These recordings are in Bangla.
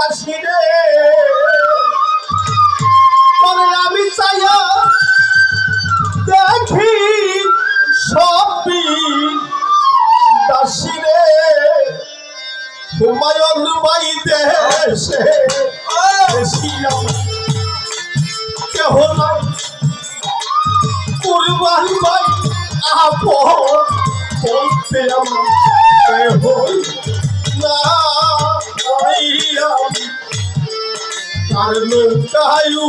দাসী রে তবে আমি চাইয়া দেখি সবই দাসী রে হুমায়ুন বাই দেশে কেহ নাই। না। তার নৌকায়ু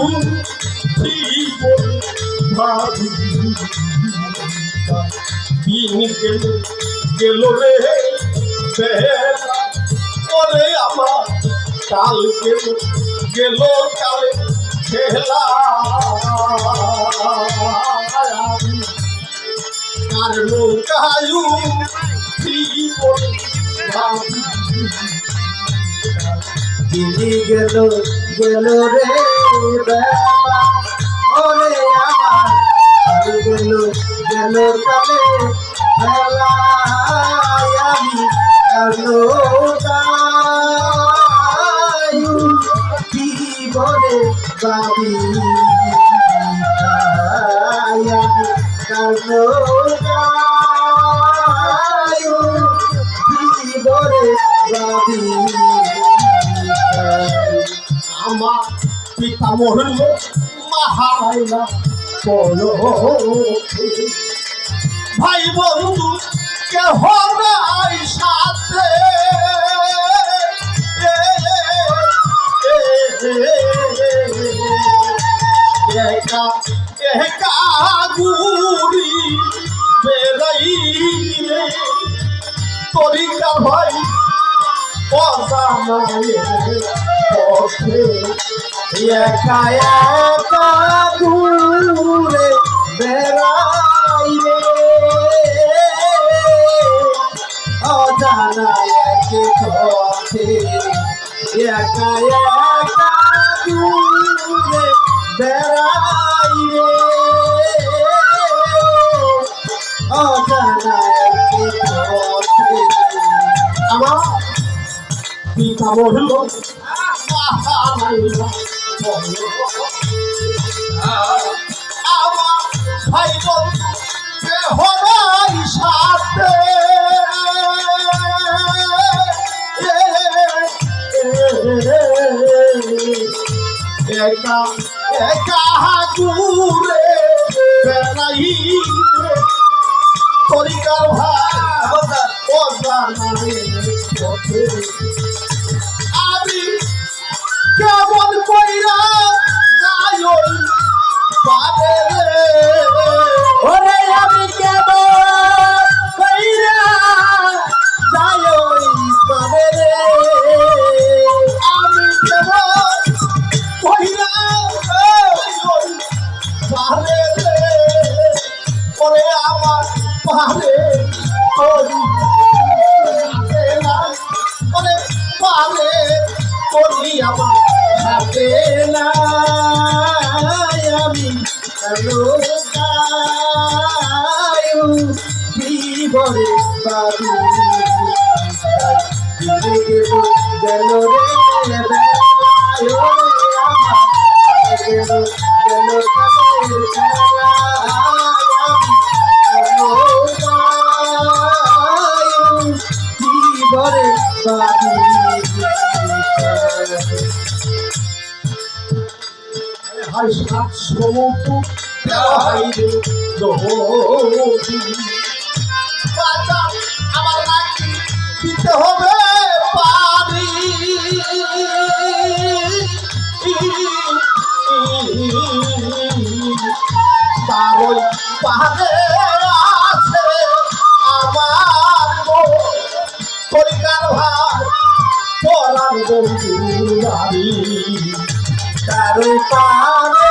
দিন গেল গেল রে ওরে আমার কাল গেল গেল কালে খেলা কার নৌকায়ু জীবন ভাবি। দিদি গেল গেল রে ওরে আমার গেল গেল কালে আমি জীবনে পাবি জীবনে পাবি আমার পিতা মরল মাহাইলা বলো ভাই বন্ধু কেহ নাই সাথে তরিকা ভাই পথে একা একা পিতা মরল মাহাইলা বলো আমার ভাই বন্ধু কেহ নাই সাথে একা একা দূরে বেড়াই তরিকার ভাই ও জানারে পথে আমি পারে করি আমার হাতে না আমি গায়ু জীবনে বাবু গেল রে আমার নাকি দিতে হবে পারি তারই পাহাড়ে আছে আমার পরিকার ভাই পরাণ বন্ধু বাড়ি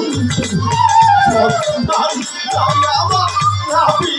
বন্ধু সন্তান আমার